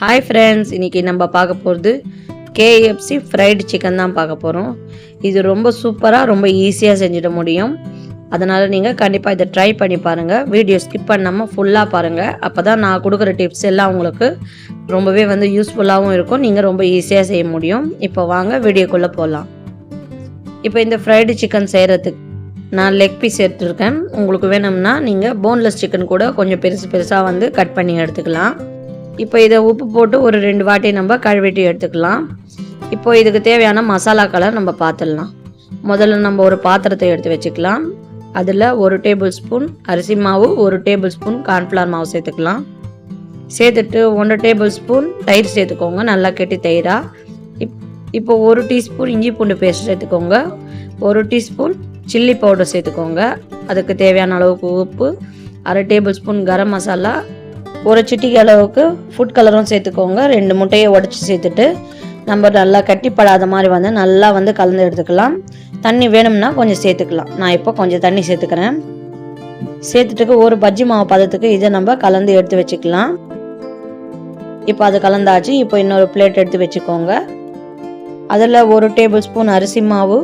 Hi friends இன்றைக்கி நம்ம பார்க்க போகிறது கேஎஃப்சி ஃப்ரைடு சிக்கன் தான் பார்க்க போகிறோம் இது ரொம்ப சூப்பராக ரொம்ப ஈஸியாக செஞ்சிட முடியும். அதனால் நீங்கள் கண்டிப்பாக இதை ட்ரை பண்ணி பாருங்கள் வீடியோ ஸ்கிப் பண்ணாமல் ஃபுல்லாக பாருங்கள் அப்போ தான் நான் கொடுக்குற டிப்ஸ் எல்லாம் உங்களுக்கு ரொம்பவே வந்து யூஸ்ஃபுல்லாகவும் இருக்கும். நீங்கள் ரொம்ப ஈஸியாக செய்ய முடியும். இப்போ வாங்க வீடியோக்குள்ளே போகலாம் இப்போ இந்த ஃப்ரைடு சிக்கன் செய்கிறதுக்கு நான் லெக் பீஸ் எடுத்துருக்கேன். உங்களுக்கு வேணும்னா நீங்கள் போன்லெஸ் சிக்கன் கூட கொஞ்சம் பெருசு பெருசாக வந்து கட் பண்ணி எடுத்துக்கலாம். இப்போ இதை உப்பு போட்டு ஒரு ரெண்டு வாட்டி நம்ம கழுவிட்டு எடுத்துக்கலாம். இப்போ இதுக்கு தேவையான மசாலாக்களை நம்ம பார்த்துடலாம் முதல்ல நம்ம ஒரு பாத்திரத்தை எடுத்து வச்சுக்கலாம். அதில் ஒரு டேபிள் ஸ்பூன் அரிசி மாவு ஒரு டேபிள் ஸ்பூன் கார்ன்ஃப்ளவர் மாவு சேர்த்துக்கலாம். சேர்த்துட்டு ஒன்றரை டேபிள் ஸ்பூன் தயிர் சேர்த்துக்கோங்க நல்லா கெட்டி தயிராக இப் இப்போ ஒரு டீஸ்பூன் இஞ்சி பூண்டு பேஸ்ட் சேர்த்துக்கோங்க. ஒரு டீஸ்பூன் சில்லி பவுடர் சேர்த்துக்கோங்க. அதுக்கு தேவையான அளவுக்கு உப்பு. அரை டேபிள் ஸ்பூன் கரம் மசாலா ஒரு சிட்டிக்கு அளவுக்கு ஃபுட் கலரும் சேர்த்துக்கோங்க. ரெண்டு முட்டையை உடச்சி சேர்த்துட்டு நம்ம நல்லா கட்டிப்படாத மாதிரி வந்து நல்லா வந்து கலந்து எடுத்துக்கலாம். தண்ணி வேணும்னா கொஞ்சம் சேர்த்துக்கலாம். நான் இப்போ கொஞ்சம் தண்ணி சேர்த்துக்கிறேன். சேர்த்துட்டுக்கு ஒரு பஜ்ஜி மாவு பதத்துக்கு இதை நம்ம கலந்து எடுத்து வச்சுக்கலாம். இப்போ அது கலந்தாச்சு. இப்போ இன்னொரு பிளேட் எடுத்து வச்சுக்கோங்க. அதில் ஒரு டேபிள் ஸ்பூன் அரிசி மாவு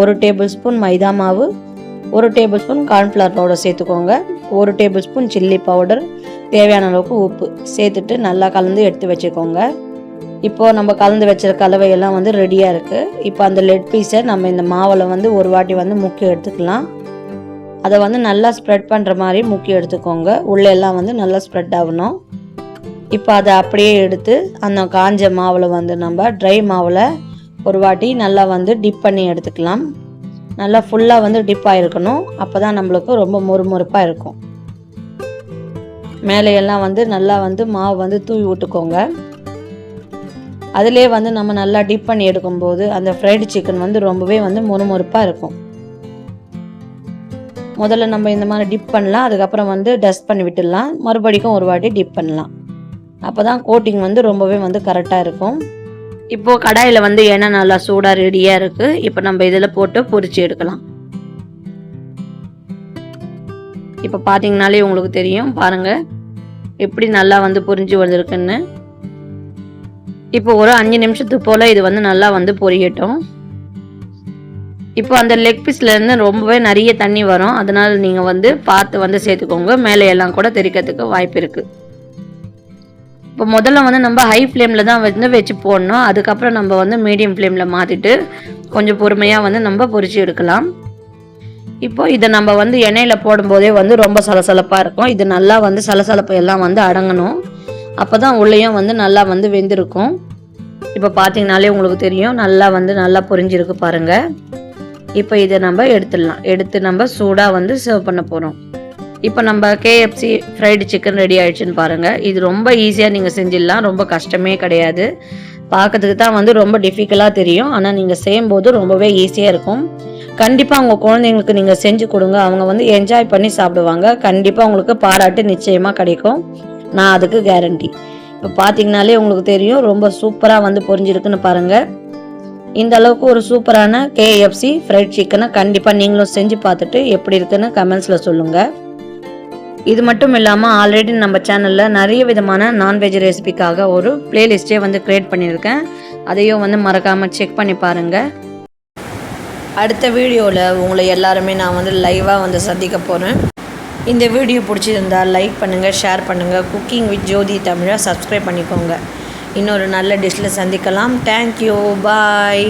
ஒரு டேபிள் ஸ்பூன் மைதா மாவு ஒரு டேபிள் ஸ்பூன் கார்ன்ஃப்ளவர் பவுடர் சேர்த்துக்கோங்க. ஒரு டேபிள் ஸ்பூன் சில்லி பவுடர் தேவையான அளவுக்கு உப்பு சேர்த்துட்டு நல்லா கலந்து எடுத்து வச்சுக்கோங்க. இப்போது நம்ம கலந்து வச்சுருக்க கலவையெல்லாம் வந்து ரெடியாக இருக்குது இப்போ அந்த லெட் பீஸை நம்ம இந்த மாவில் வந்து ஒரு வாட்டி வந்து முக்கி எடுத்துக்கலாம். அதை வந்து நல்லா ஸ்ப்ரெட் பண்ணுற மாதிரி முக்கி எடுத்துக்கோங்க. உள்ளே எல்லாம் வந்து நல்லா ஸ்ப்ரெட் ஆகணும். இப்போ அதை அப்படியே எடுத்து அந்த காஞ்ச மாவில் வந்து நம்ம ட்ரை மாவில் ஒரு வாட்டி நல்லா வந்து டிப் பண்ணி எடுத்துக்கலாம். நல்லா ஃபுல்லாக வந்து டிப் ஆகிருக்கணும் அப்போ தான் நம்மளுக்கு ரொம்ப மொறுமொறுப்பாக இருக்கும். மேலேயெல்லாம் வந்து நல்லா வந்து மாவு வந்து தூவி விட்டுக்கோங்க. அதிலே வந்து நம்ம நல்லா டிப் பண்ணி எடுக்கும்போது அந்த ஃப்ரைடு சிக்கன் வந்து ரொம்பவே வந்து மொறுமொறுப்பாக இருக்கும். முதல்ல நம்ம இந்த மாதிரி டிப் பண்ணலாம். அதுக்கப்புறம் வந்து டஸ்ட் பண்ணி விட்டுடலாம். மறுபடிக்கும் ஒரு வாட்டி டிப் பண்ணலாம். அப்போ தான் கோட்டிங் வந்து ரொம்பவே வந்து கரெக்டாக இருக்கும். இப்போது கடாயில் வந்து எண்ணெய் நல்லா சூடாக ரெடியாக இருக்குது இப்போ நம்ம இதில் போட்டு பொரிச்சு எடுக்கலாம். இப்போ பார்த்தீங்கனாலே உங்களுக்கு தெரியும். பாருங்கள் எப்படி நல்லா வந்து பொரிஞ்சு வந்திருக்குன்னு. இப்போ ஒரு அஞ்சு நிமிஷத்து போல் இது வந்து நல்லா வந்து பொரியட்டும். இப்போ அந்த லெக் பீஸ்லேருந்து ரொம்பவே நிறைய தண்ணி வரும். அதனால் நீங்கள் வந்து பார்த்து வந்து சேர்த்துக்கோங்க. மேலே எல்லாம் கூட தெரிக்கிறதுக்கு வாய்ப்பு இருக்குது இப்போ முதல்ல வந்து நம்ம ஹை ஃப்ளேமில் தான் வந்து வச்சு போடணும். அதுக்கப்புறம் நம்ம வந்து மீடியம் ஃப்ளேமில் மாற்றிட்டு கொஞ்சம் பொறுமையாக வந்து நம்ம பொறிச்சு எடுக்கலாம். இப்போ இதை நம்ம வந்து எண்ணெயில் போடும்போதே வந்து ரொம்ப சலசலப்பாக இருக்கும். இது நல்லா வந்து சலசலப்பு எல்லாம் வந்து அடங்கணும். அப்போ தான் உள்ளேயும் வந்து நல்லா வந்து வெந்திருக்கும். இப்போ பார்த்தீங்கனாலே உங்களுக்கு தெரியும். நல்லா வந்து நல்லா பொரிஞ்சிருக்கு பாருங்கள் இப்போ இதை நம்ம எடுத்துடலாம். எடுத்து நம்ம சூடாக வந்து சர்வ் பண்ண போகிறோம் இப்போ நம்ம கேஎஃப்சி ஃப்ரைடு சிக்கன் ரெடி ஆயிடுச்சுன்னு பாருங்கள் இது ரொம்ப ஈஸியாக நீங்கள் செஞ்சிடலாம். ரொம்ப கஷ்டமே கிடையாது. பார்க்கறதுக்கு தான் வந்து ரொம்ப டிஃபிகல்ட்டாக தெரியும். ஆனால் நீங்கள் செய்யும்போது ரொம்பவே ஈஸியாக இருக்கும். கண்டிப்பாக அவங்க குழந்தைங்களுக்கு நீங்கள் செஞ்சு கொடுங்க. அவங்க வந்து என்ஜாய் பண்ணி சாப்பிடுவாங்க. கண்டிப்பாக உங்களுக்கு பாராட்டு நிச்சயமாக கிடைக்கும். நான் அதுக்கு கேரண்டி இப்போ பார்த்தீங்கனாலே உங்களுக்கு தெரியும் ரொம்ப சூப்பராக வந்து பொரிஞ்சிருக்குன்னு பாருங்கள் இந்த அளவுக்கு ஒரு சூப்பரான கேஎஃப்சி ஃப்ரைட் சிக்கனை கண்டிப்பாக நீங்களும் செஞ்சு பார்த்துட்டு எப்படி இருக்குன்னு கமெண்ட்ஸில் சொல்லுங்கள் இது மட்டும் இல்லாமல் ஆல்ரெடி நம்ம சேனலில் நிறைய விதமான நான்வெஜ் ரெசிபிக்காக ஒரு பிளேலிஸ்ட்டே வந்து க்ரியேட் பண்ணியிருக்கேன். அதையும் வந்து மறக்காமல் செக் பண்ணி பாருங்கள் அடுத்த வீடியோவில் உங்களை எல்லாருமே நான் வந்து லைவாக வந்து சந்திக்க போகிறேன் இந்த வீடியோ பிடிச்சிருந்தால் லைக் பண்ணுங்கள் ஷேர் பண்ணுங்கள் குக்கிங் வித் ஜோதி தமிழை சப்ஸ்கிரைப் பண்ணிக்கோங்க. இன்னொரு நல்ல டிஷ்ஷில் சந்திக்கலாம். Thank you bye